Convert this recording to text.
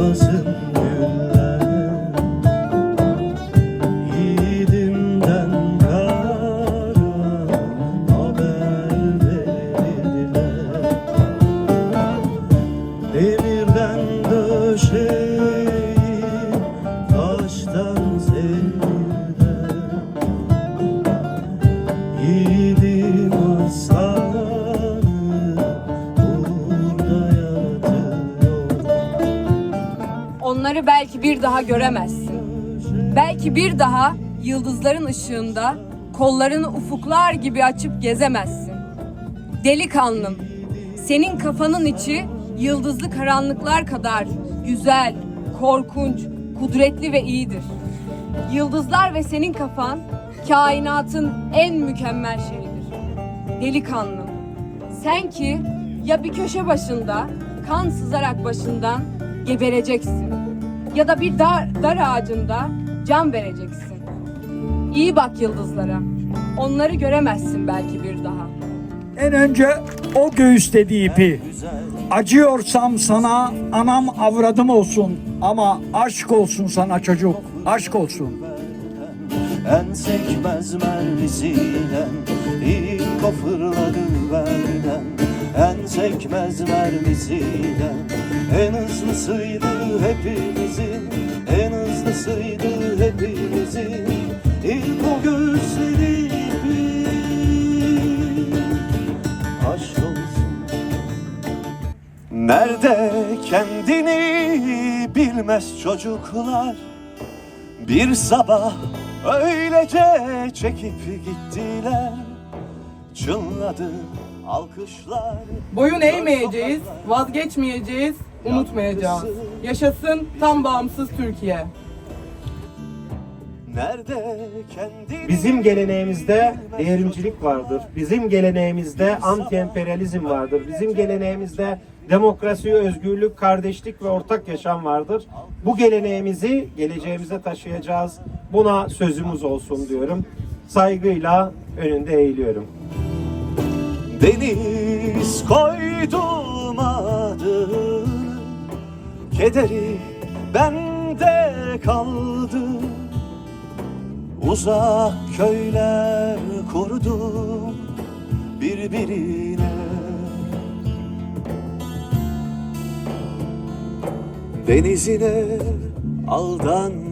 basın günler haber verdiler. Demirden döşeyi taştan sevdiler. Yiğidimden yıldızları belki bir daha göremezsin. Belki bir daha yıldızların ışığında kollarını ufuklar gibi açıp gezemezsin. Delikanlım, senin kafanın içi yıldızlı karanlıklar kadar güzel, korkunç, kudretli ve iyidir. Yıldızlar ve senin kafan kainatın en mükemmel şeyidir. Delikanlım, sen ki ya bir köşe başında kan sızarak başından gebereceksin ya da bir dar, dar ağacında can vereceksin. İyi bak yıldızlara. Onları göremezsin belki bir daha. En önce o göğüsledi ipi. Acıyorsam sana anam avradım olsun ama aşk olsun sana çocuk, aşk olsun. En sekmez mermisiyle ilk o fırladı En sekmez mermisiyle en hızlısıydı hepimizin En hızlısıydı hepimizin. İlk o göğüsleri ipi Aşk olsun. Nerede kendini bilmez çocuklar. Bir sabah öylece çekip gittiler. Çınladı alkışlar Boyun eğmeyeceğiz, vazgeçmeyeceğiz, unutmayacağız. Yaşasın tam bağımsız Türkiye. Nerede kendini Bizim geleneğimizde devrimcilik vardır. Bizim geleneğimizde anti-emperyalizm vardır. Bizim geleneğimizde demokrasi, özgürlük, kardeşlik ve ortak yaşam vardır. Bu geleneğimizi geleceğimize taşıyacağız. Buna sözümüz olsun diyorum. Saygıyla önünde eğiliyorum. Deniz koydum adını Kederi bende kaldı. Uzak köyler kurdum birbirine. Denizine aldanma